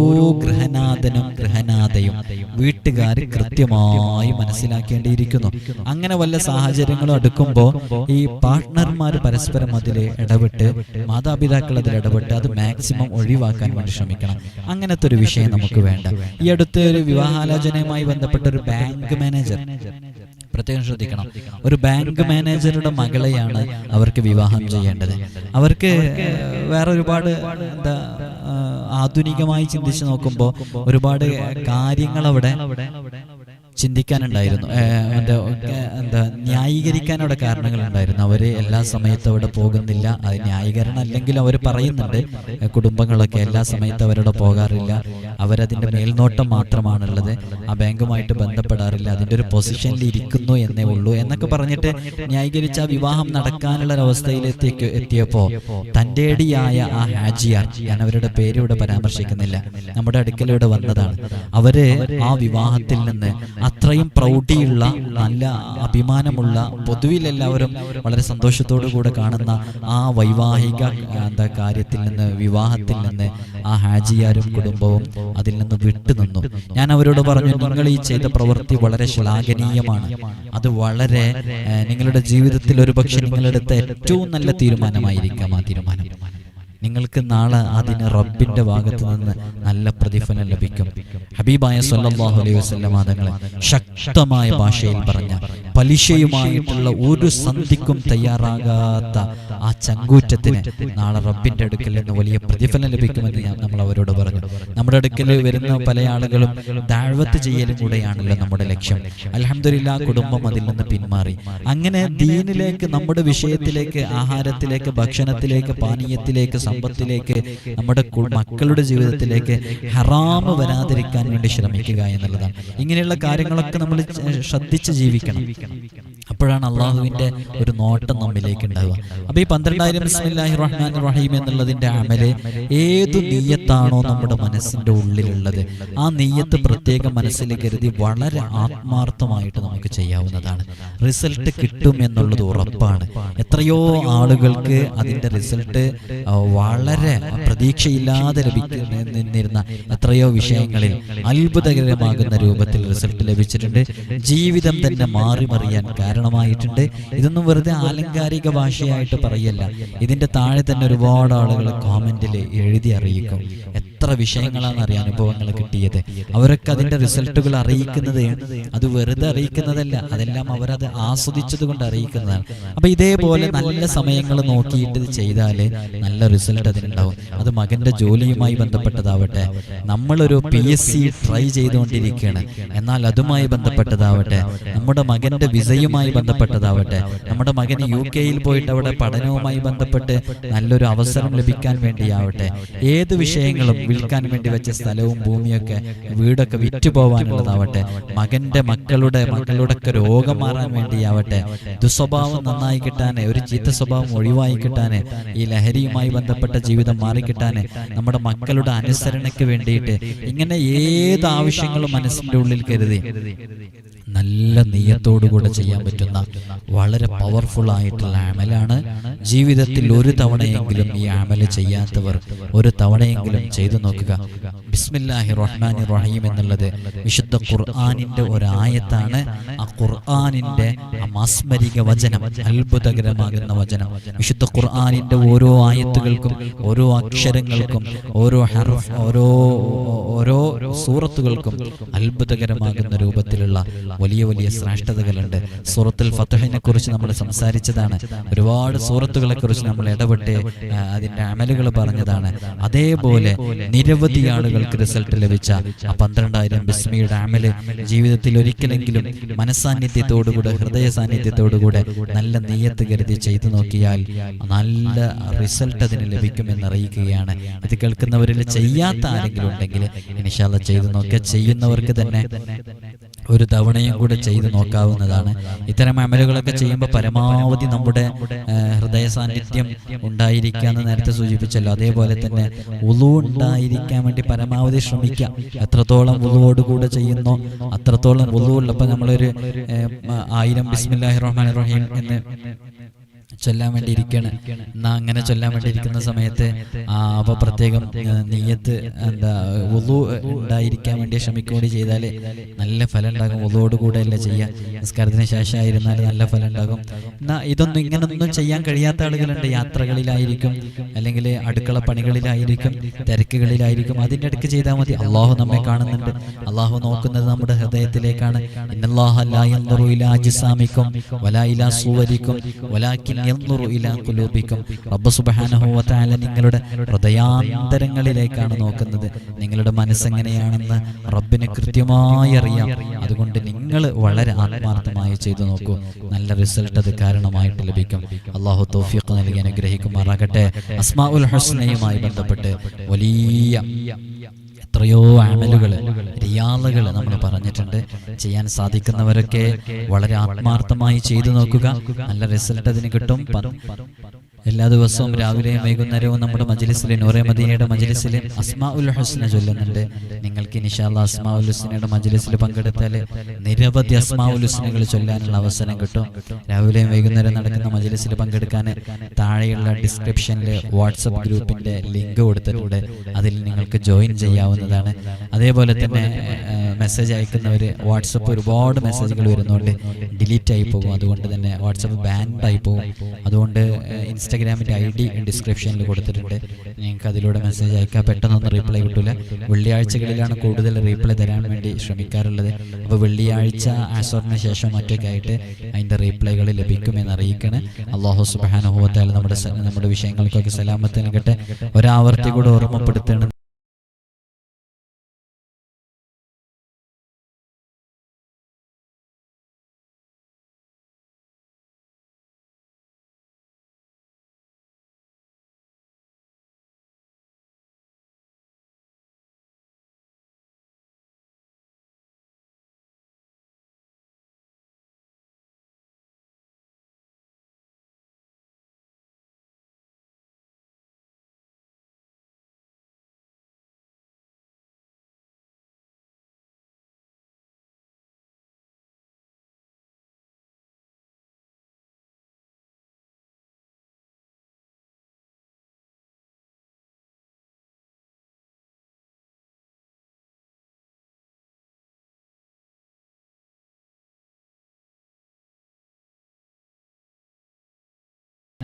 ഗൃഹനാഥനും ഗൃഹനാഥയും വീട്ടുകാർ കൃത്യമായി മനസ്സിലാക്കേണ്ടിയിരിക്കുന്നു. അങ്ങനെ വല്ല സാഹചര്യങ്ങളും അടുക്കുമ്പോൾ ഈ പാർട്ട്ണർമാർ പരസ്പരം അതിൽ ഇടപെട്ട് മാതാപിതാക്കൾ അതിൽ ഇടപെട്ട് അത് മാക്സിമം ഒഴിവാക്കാൻ വേണ്ടി ശ്രമിക്കണം. അങ്ങനത്തെ ഒരു വിഷയം നമുക്ക് വേണ്ട. ഈ അടുത്ത് ഒരു വിവാഹാലോചനയുമായി ബന്ധപ്പെട്ട ഒരു ബാങ്ക് മാനേജർ പ്രത്യേകം ശ്രദ്ധിക്കണം. ഒരു ബാങ്ക് മാനേജറുടെ മകളെയാണ് അവർക്ക് വിവാഹം ചെയ്യേണ്ടത്. അവർക്ക് വേറെ ഒരുപാട് എന്താ ആധുനികമായി ചിന്തിച്ച് നോക്കുമ്പോൾ ഒരുപാട് കാര്യങ്ങൾ അവിടെ ചിന്തിക്കാനുണ്ടായിരുന്നു. എന്താ എന്താ ന്യായീകരിക്കാൻ അവിടെ കാരണങ്ങളുണ്ടായിരുന്നു. അവർ എല്ലാ സമയത്തും അവിടെ പോകുന്നില്ല. അത് ന്യായീകരണം അല്ലെങ്കിൽ അവർ പറയുന്നുണ്ട്. കുടുംബങ്ങളൊക്കെ എല്ലാ സമയത്തും അവരവിടെ പോകാറില്ല. അവരതിന്റെ മേൽനോട്ടം മാത്രമാണുള്ളത്. ആ ബാങ്കുമായിട്ട് ബന്ധപ്പെടാറില്ല. അതിന്റെ ഒരു പൊസിഷനിൽ ഇരിക്കുന്നു എന്നേ ഉള്ളൂ എന്നൊക്കെ പറഞ്ഞിട്ട് ന്യായീകരിച്ച വിവാഹം നടക്കാനുള്ള ഒരവസ്ഥയിൽ അവസ്ഥയിലെത്തിക്ക് എത്തിയപ്പോൾ തന്റെ അടിയായ ആ ഹാജിയാർ ഞാൻ അവരുടെ പേര് ഇവിടെ പരാമർശിക്കുന്നില്ല. നമ്മുടെ അടുക്കൽ ഇവിടെ വന്നതാണ്. അവർ ആ വിവാഹത്തിൽ നിന്ന് അത്രയും പ്രൗഢിയുള്ള നല്ല അഭിമാനമുള്ള പൊതുവിൽ എല്ലാവരും വളരെ സന്തോഷത്തോടു കൂടെ കാണുന്ന ആ വൈവാഹിക എന്താ കാര്യത്തിൽ നിന്ന് വിവാഹത്തിൽ നിന്ന് ആ ഹാജിയാരും കുടുംബവും അതിൽ നിന്ന് വിട്ടുനിന്നു. ഞാൻ അവരോട് പറഞ്ഞു നിങ്ങൾ ഈ ചെയ്ത പ്രവൃത്തി വളരെ ശ്ലാഘനീയമാണ്. അത് വളരെ നിങ്ങളുടെ ജീവിതത്തിൽ ഒരുപക്ഷെ നിങ്ങളെടുത്ത ഏറ്റവും നല്ല തീരുമാനമായിരിക്കാം ആ തീരുമാനം. നിങ്ങൾക്ക് നാളെ അതിന് റബ്ബിന്റെ ഭാഗത്ത് നിന്ന് നല്ല പ്രതിഫലം ലഭിക്കും. ഹബീബായ സല്ലാഹു അലൈഹി വസല്ലമ തങ്ങളെ ശക്തമായ ഭാഷയിൽ പറഞ്ഞ പലിശയുമായിട്ടുള്ള ഒരു സന്ധിക്കും തയ്യാറാകാത്ത ആ ചങ്കൂറ്റത്തിന് നാളെ റബ്ബിന്റെ അടുക്കൽ നിന്ന് വലിയ പ്രതിഫലം ലഭിക്കുമെന്ന് ഞാൻ നമ്മൾ അവരോട് പറഞ്ഞു. നമ്മുടെ അടുക്കൽ വരുന്ന പല ആളുകളും ദാഴ്വത്ത് ചെയ്യലും കൂടെയാണല്ലോ നമ്മുടെ ലക്ഷ്യം. അലഹമില്ല കുടുംബം അതിൽ നിന്ന് പിന്മാറി. അങ്ങനെ ദീനിലേക്ക് നമ്മുടെ വിഷയത്തിലേക്ക് ആഹാരത്തിലേക്ക് ഭക്ഷണത്തിലേക്ക് പാനീയത്തിലേക്ക് സമ്പത്തിലേക്ക് നമ്മുടെ മക്കളുടെ ജീവിതത്തിലേക്ക് ഹറാമ് വരാതിരിക്കാൻ വേണ്ടി ശ്രമിക്കുക എന്നുള്ളതാണ്. ഇങ്ങനെയുള്ള കാര്യങ്ങളൊക്കെ നമ്മൾ ശ്രദ്ധിച്ച് ജീവിക്കണം. അപ്പോഴാണ് അള്ളാഹുവിന്റെ ഒരു നോട്ടം നമ്മിലേക്ക് ഉണ്ടാവുക. അപ്പൊ ഈ പന്ത്രണ്ടായിരം ബിസ്മില്ലാഹി റഹ്മാൻ റഹീം എന്നുള്ളതിന്റെ അമൽ ഏതു നീയത്താണോ നമ്മുടെ മനസ്സിന്റെ ഉള്ളിലുള്ളത്. ആ നീയത്ത് പ്രത്യേകം മനസ്സിൽ കരുതി വളരെ ആത്മാർത്ഥമായിട്ട് നമുക്ക് ചെയ്യാവുന്നതാണ്. റിസൾട്ട് കിട്ടും എന്നുള്ളത് ഉറപ്പാണ്. എത്രയോ ആളുകൾക്ക് അതിന്റെ റിസൾട്ട് വളരെ പ്രതീക്ഷയില്ലാതെ ലഭിക്കുന്ന നിന്നിരുന്ന എത്രയോ വിഷയങ്ങളിൽ അത്ഭുതകരമാകുന്ന രൂപത്തിൽ റിസൾട്ട് ലഭിച്ചിട്ടുണ്ട്. ജീവിതം തന്നെ മാറി മറിയാൻ കാരണമായിട്ടുണ്ട് ഇതൊന്നും വെറുതെ ആലങ്കാരിക ഭാഷയായിട്ട് പറയല്ല. ഇതിന്റെ താഴെ തന്നെ ഒരുപാട് ആളുകൾ കോമന്റിൽ എഴുതി അറിയിക്കും. എത്ര വിഷയങ്ങളാണ് അറിയാൻ അനുഭവങ്ങൾ കിട്ടിയത്. അവരൊക്കെ അതിന്റെ റിസൾട്ടുകൾ അറിയിക്കുന്നത് അത് വെറുതെ അറിയിക്കുന്നതല്ല. അതെല്ലാം അവരത് ആസ്വദിച്ചത് കൊണ്ട് അറിയിക്കുന്നതാണ്. അപ്പൊ ഇതേപോലെ നല്ല സമയങ്ങൾ നോക്കിയിട്ട് ചെയ്താൽ നല്ല റിസൾട്ട് അതിനുണ്ടാവും. അത് മകന്റെ ജോലിയുമായി ബന്ധപ്പെട്ടതാവട്ടെ നമ്മളൊരു പി എസ് സി ട്രൈ ചെയ്തുകൊണ്ടിരിക്കുകയാണ്. എന്നാൽ അതുമായി ബന്ധപ്പെട്ടതാവട്ടെ നമ്മുടെ മകന്റെ വിസയുമായി ബന്ധപ്പെട്ടതാവട്ടെ. നമ്മുടെ മകന് യു കെയിൽ പോയിട്ട് അവിടെ പഠനവുമായി ബന്ധപ്പെട്ട് നല്ലൊരു അവസരം ലഭിക്കാൻ വേണ്ടിയാവട്ടെ. ഏത് വിഷയങ്ങളും വിൽക്കാൻ വേണ്ടി വെച്ച സ്ഥലവും ഭൂമിയൊക്കെ വീടൊക്കെ വിറ്റു പോവാനുള്ളതാവട്ടെ. മകന്റെ മക്കളുടെ മക്കളുടെ ഒക്കെ രോഗം മാറാൻ വേണ്ടിയാവട്ടെ. ദുസ്വഭാവം നന്നായി കിട്ടാന് ഒരു ചീത്ത സ്വഭാവം ഒഴിവായി കിട്ടാന് ഈ ലഹരിയുമായി ബന്ധപ്പെട്ട ജീവിതം മാറിക്കിട്ടാന് നമ്മുടെ മക്കളുടെ അനുസരണയ്ക്ക് വേണ്ടിയിട്ട് ഇങ്ങനെ ഏത് ആവശ്യങ്ങളും മനസ്സിന്റെ ഉള്ളിൽ കരുതി. നല്ല നെയ്യത്തോടുകൂടെ ചെയ്യാൻ പറ്റുന്ന വളരെ പവർഫുൾ ആയിട്ടുള്ള അമലാണ് ജീവിതത്തിൽ ഒരു തവണയെങ്കിലും ഈ അമൽ ചെയ്യാത്തവർ ഒരു തവണയെങ്കിലും ചെയ്തു നോക്കുക. ബിസ്മില്ലാഹി റഹ്മാനി റഹീം എന്നുള്ളത് വിശുദ്ധ ഖുർആാനിന്റെ ഒരായത്താണ്. ആ ഖുർആാനിന്റെ ആ മാസ്മരിക വചനം അത്ഭുതകരമാകുന്ന വചനം. വിശുദ്ധ ഖുർആാനിന്റെ ഓരോ ആയത്തുകൾക്കും ഓരോ അക്ഷരങ്ങൾക്കും ഓരോ ഹർഫ് ഓരോ ഓരോ സൂറത്തുകൾക്കും അത്ഭുതകരമാകുന്ന രൂപത്തിലുള്ള വലിയ വലിയ ശ്രേഷ്ഠതകളുണ്ട്. സൂറത്തുൽ ഫത്തഹിനെ കുറിച്ച് നമ്മൾ സംസാരിച്ചതാണ്. ഒരുപാട് സൂറത്തുകളെ കുറിച്ച് നമ്മൾ ഇടപെട്ട് അതിന്റെ അമലുകൾ പറഞ്ഞതാണ്. അതേപോലെ നിരവധി ആളുകൾക്ക് റിസൾട്ട് ലഭിച്ച ആ പന്ത്രണ്ടായിരം ബിസ്മിയുടെ അമൽ ജീവിതത്തിൽ ഒരിക്കലെങ്കിലും മനസാന്നിധ്യത്തോടുകൂടെ ഹൃദയ സാന്നിധ്യത്തോടുകൂടെ നല്ല നെയ്യത്ത് കരുതി ചെയ്തു നോക്കിയാൽ നല്ല റിസൾട്ട് അതിന് ലഭിക്കുമെന്ന് അറിയിക്കുകയാണ്. ഇത് കേൾക്കുന്നവരിൽ ചെയ്യാത്ത ആരെങ്കിലും ഉണ്ടെങ്കിൽ ഇനിഷാല്ല ചെയ്തു നോക്കുക. ചെയ്യുന്നവർക്ക് തന്നെ ഒരു തവണയും കൂടെ ചെയ്ത് നോക്കാവുന്നതാണ്. ഇത്തരം അമലുകളൊക്കെ ചെയ്യുമ്പോൾ പരമാവധി നമ്മുടെ ഹൃദയ സാന്നിധ്യം ഉണ്ടായിരിക്കുക എന്ന് നേരത്തെ സൂചിപ്പിച്ചല്ലോ. അതേപോലെ തന്നെ ഉളു ഉണ്ടായിരിക്കാൻ വേണ്ടി പരമാവധി ശ്രമിക്കുക. എത്രത്തോളം ഉളുവോടുകൂടെ ചെയ്യുന്നു. അത്രത്തോളം ഉളുവുള്ളപ്പോൾ നമ്മളൊരു ആയിരം ബിസ്മില്ലാഹി റഹ്മാൻ റഹീം എന്ന് ചൊല്ലാൻ വേണ്ടി ഇരിക്കുകയാണ് എന്നാ അങ്ങനെ ചൊല്ലാൻ വേണ്ടി ഇരിക്കുന്ന സമയത്ത് ആ അപ്പൊ പ്രത്യേകം നെയ്യത്ത് എന്താ ഉളു ഉണ്ടായിരിക്കാൻ വേണ്ടി ശ്രമിക്കുകയും ചെയ്താൽ നല്ല ഫലം ഉണ്ടാകും. ഉളുവോട് കൂടെ അല്ല ചെയ്യുക നിസ്കാരത്തിന് ശേഷം ആയിരുന്നാൽ നല്ല ഫലം ഉണ്ടാകും. എന്നാ ഇതൊന്നും ഇങ്ങനൊന്നും ചെയ്യാൻ കഴിയാത്ത ആളുകളുണ്ട്. യാത്രകളിലായിരിക്കും അല്ലെങ്കിൽ അടുക്കള പണികളിലായിരിക്കും തിരക്കുകളിലായിരിക്കും അതിന്റെ അടുക്ക് ചെയ്താൽ മതി. അള്ളാഹു നമ്മെ കാണുന്നുണ്ട്. അള്ളാഹു നോക്കുന്നത് നമ്മുടെ ഹൃദയത്തിലേക്കാണ്. ഇന്നല്ലാഹ ലാ യൻദുറു ഇലാ അജ്സാമിക്കും വലാ ഇലാ സുവരിക്കും. വലാകിൻ റബ്ബ് നിങ്ങളുടെ ഹൃദയാന്തരങ്ങളിലേക്കാണ് നോക്കുന്നത്. നിങ്ങളുടെ മനസ്സെങ്ങനെയാണെന്ന് റബ്ബിന് കൃത്യമായി അറിയാം. അതുകൊണ്ട് നിങ്ങൾ വളരെ ആത്മാർത്ഥമായി ചെയ്തു നോക്കൂ. നല്ല റിസൾട്ട് അത് കാരണമായിട്ട് ലഭിക്കും. അള്ളാഹു തോഫിയൊക്കെ നൽകി അനുഗ്രഹിക്കുമാറാകട്ടെ. അസ്മാ ഉൽ ഹസ്നയുമായി ബന്ധപ്പെട്ട് വലിയ എത്രയോ അമലുകൾ റിയാളുകൾ നമ്മൾ പറഞ്ഞിട്ടുണ്ട്. ചെയ്യാൻ സാധിക്കുന്നവരൊക്കെ വളരെ ആത്മാർത്ഥമായി ചെയ്തു നോക്കുക. നല്ല റിസൾട്ട് അതിന് കിട്ടും. എല്ലാ ദിവസവും രാവിലെയും വൈകുന്നേരവും നമ്മുടെ മജലിസിലെ നൂറെ മദീനയുടെ മജലിസിലെ അസ്മാ ഉൽ ഹുസ്ന ചൊല്ലുന്നുണ്ട്. നിങ്ങൾക്ക് ഇനിഷാല്ല അസ്മാ ഉൽ ഹുസ്നയുടെ മജലിസിൽ പങ്കെടുത്താൽ നിരവധി അസ്മാ ഉൽ ഹുസ്നകൾ ചൊല്ലാനുള്ള അവസരം കിട്ടും. രാവിലെയും വൈകുന്നേരം നടക്കുന്ന മജലിസിൽ പങ്കെടുക്കാൻ താഴെയുള്ള ഡിസ്ക്രിപ്ഷനിൽ വാട്സപ്പ് ഗ്രൂപ്പിന്റെ ലിങ്ക് കൊടുത്തിട്ടുണ്ട്. അതിൽ നിങ്ങൾക്ക് ജോയിൻ ചെയ്യാവുന്നതാണ്. അതേപോലെ തന്നെ മെസ്സേജ് അയക്കുന്നവർ വാട്സപ്പ് ഒരുപാട് മെസ്സേജുകൾ വരുന്നുണ്ട്. ഡിലീറ്റ് ആയി പോകും. അതുകൊണ്ട് തന്നെ വാട്സപ്പ് ബാൻഡ് ആയി പോകും. അതുകൊണ്ട് ഇൻസ്റ്റാഗ്രാമിന്റെ ഐ ഡി ഡിസ്ക്രിപ്ഷനിൽ കൊടുത്തിട്ടുണ്ട്. നിങ്ങൾക്ക് അതിലൂടെ മെസ്സേജ് അയക്കാം. പെട്ടെന്നൊന്നും റീപ്ലൈ കിട്ടില്ല വെള്ളിയാഴ്ചകളിലാണ് കൂടുതൽ റീപ്ലൈ തരാൻ വേണ്ടി ശ്രമിക്കാറുള്ളത്. അപ്പോൾ വെള്ളിയാഴ്ച ആസറിന് ശേഷം മറ്റൊക്കെ ആയിട്ട് അതിന്റെ റീപ്ലൈകൾ ലഭിക്കുമെന്ന് അറിയിക്കണം. അള്ളാഹു സുബാനുഭവത്താൽ നമ്മുടെ നമ്മുടെ വിഷയങ്ങൾക്കൊക്കെ സലാമത്ത് നൽകട്ടെ. ഒരാവർത്തി കൂടെ ഓർമ്മപ്പെടുത്തണം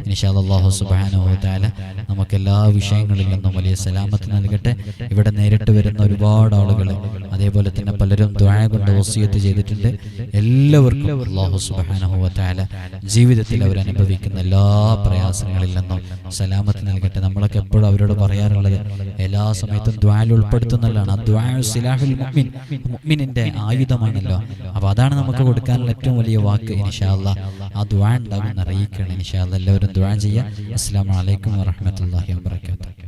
ഇൻഷാല്ലാ അല്ലാഹു സുബ്ഹാനഹു വ തആല നമുക്ക് എല്ലാ വിഷയങ്ങളിൽ നിന്നും വലിയ സലാമത്ത് നൽകട്ടെ. ഇവിടെ നേരിട്ട് വരുന്ന ഒരുപാട് ആളുകൾ അതേപോലെ തന്നെ പലരും ദ്വായ കൊണ്ട് വസീയത്ത് ചെയ്തിട്ടുണ്ട്. എല്ലാവർക്കും അള്ളാഹു തആല ജീവിതത്തിൽ അവരനുഭവിക്കുന്ന എല്ലാ പ്രയാസങ്ങളിൽ നിന്നും സലാമത്ത് നൽകട്ടെ. നമ്മളൊക്കെ എപ്പോഴും അവരോട് പറയാറുള്ളത് എല്ലാ സമയത്തും ദ്വാൽ ഉൾപ്പെടുത്തുന്നതാണ്. ദ്വാ സിലാഹുൽ ആയുധമാണല്ലോ. അപ്പോൾ അതാണ് നമുക്ക് കൊടുക്കാനുള്ള ഏറ്റവും വലിയ വാക്ക്. ഇൻഷാല്ല ആ ദ്വാ ഉണ്ടാകുമെന്ന് അറിയിക്കണം ഇൻഷാല്ല എല്ലാവരും ദ്വാ ചെയ്യാം അസ്സാം വലൈക്കും വാഹമത്തല്ലാഹി വാബർക്കാത്തു